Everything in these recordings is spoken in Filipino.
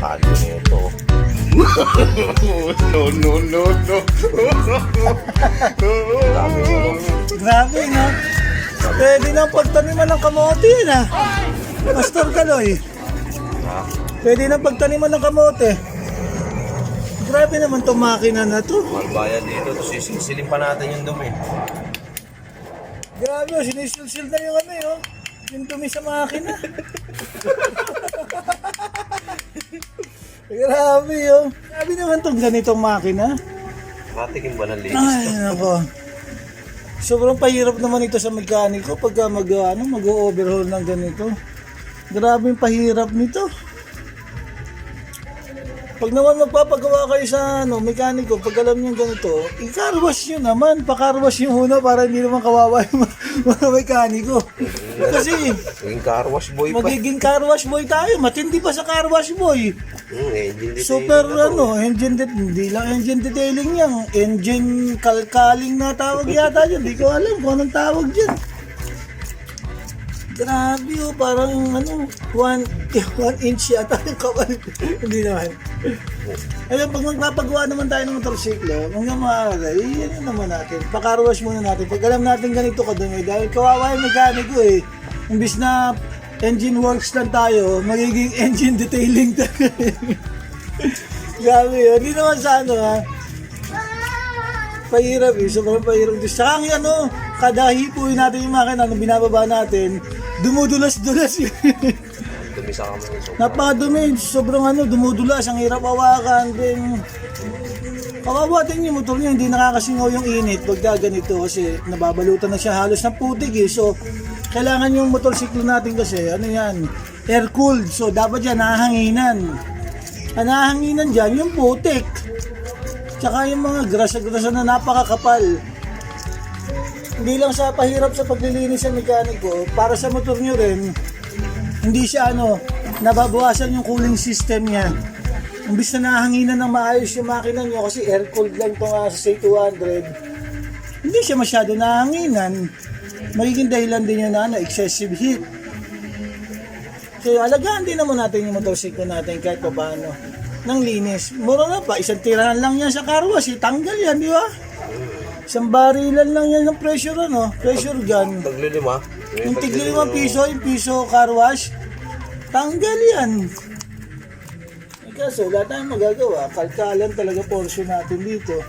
Kalo nito. no, no, no, no. Dami mo. Grabe, no? Pwede nang pagtaniman ng kamote yun, ah. Pastor Kaloy. Ha? Pwede nang pagtaniman ng kamote. Grabe naman itong makina na to. Malbayan dito. Tapos sisilin pa natin yung dumi. Grabe, oh, sinisilsil na yung ano, yun. Yung dumi sa makina. Grabe, yun. Grabe naman itong ganitong makina. Matikin ba ng linis? Ay, nako. Sobrang pahirap naman ito sa mekaniko pagka mag, ano, mag-overhaul ng ganito. Grabe yung pahirap nito. Pag naman magpapagawa kayo sa ano, mekaniko, pag alam niyo ganito, i-carwash nyo naman. Pa-carwash yung una para hindi naman kawawa yung mga- mekaniko. Kasi Yung car wash boy pa. magiging carwash boy tayo. Matindi pa sa carwash boy. Hmm, Super to. ano, engine det hindi lang engine detailing yan. Engine kalkaling na tawag yata dyan. Hindi ko alam kung anong tawag dyan. Grabe oh, parang ano, one, one inch yata yung kapal. hindi naman. Ayun, pag magpapagawa naman tayo ng motorsiklo, hanggang maaari, yan naman natin. Pakarwash muna natin. Pag alam natin ganito kadumi, dahil kawawa yung mekaniko eh. Imbis na engine works lang tayo, magiging engine detailing tayo. Grabe yun. Hindi naman sa ano ha. Pahirap eh. Sobrang pahirap. Saka ang ano, kada hipuin natin yung makina, nung binababa natin, dumudulas-dulas yun. Dumi sa kamay. Napakadumi, sobrang ano, dumudulas, ang hirap awakan, din kawawa din yung motor niya, hindi nakakasingaw yung init pagka ganito kasi nababalutan na siya halos ng putik eh. So, kailangan yung motorsiklo natin kasi, ano yan, air cooled. So, dapat yan nahanginan. Ang nahanginan dyan, yung putik. Tsaka yung mga grasa-grasa na napakakapal. Hindi lang sa pahirap sa paglilinis ng mekaniko, para sa motor nyo rin, hindi siya ano, nababawasan yung cooling system niya. Imbis na nahanginan ng maayos yung makina nyo kasi air cooled lang ito nga sa C200, hindi siya masyado nahanginan. Magiging dahilan din yun na ano, excessive heat. So, alagaan din naman natin yung motorsiklo natin kahit pa paano. Nang linis. Mura na pa, isang tirahan lang yan sa car wash, eh. tanggal yan, di ba? Isang barilan lang yan ng pressure, ano, pressure gun. taglilima. Yung tigli limang piso, yung piso car wash, tanggal yan. Eh, kaso, wala tayong magagawa. Kalkalan talaga portion natin dito.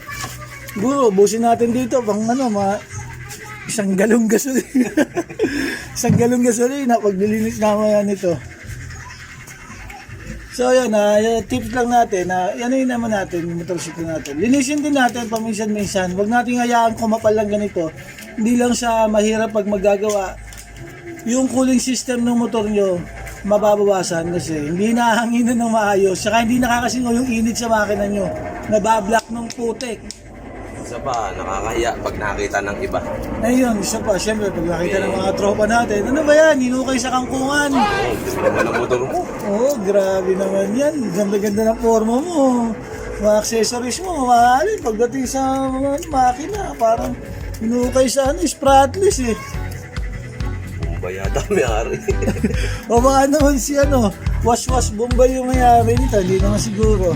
Siguro, busin natin dito pang ano, mga isang galong gasolina. isang galong gasolina pag nilinis naman yan ito. So yan, na tips lang natin na ano yun naman natin, yung natin. Linisin din natin paminsan-minsan. Huwag natin hayaan kumapal lang ganito. Hindi lang sa mahirap pag magagawa. Yung cooling system ng motor nyo, mababawasan kasi hindi nahanginan ng maayos. Saka hindi nakakasingaw yung init sa makina nyo. Nabablock ng putik. Isa pa, nakakahiya pag nakita ng iba. Ayun, isa pa, syempre pag nakita ng mga tropa natin, ano ba yan, hinukay sa kangkungan. Oh, dumi naman ang motor mo. Oo, oh, grabe naman yan. Ganda-ganda ng forma mo. Mga accessories mo, mamahalin. Pagdating sa mga makina, parang hinukay sa ano, spratless eh. Bombay yata may-ari. O baka naman si ano, wash-wash Bombay yung mayari nito, hindi naman siguro.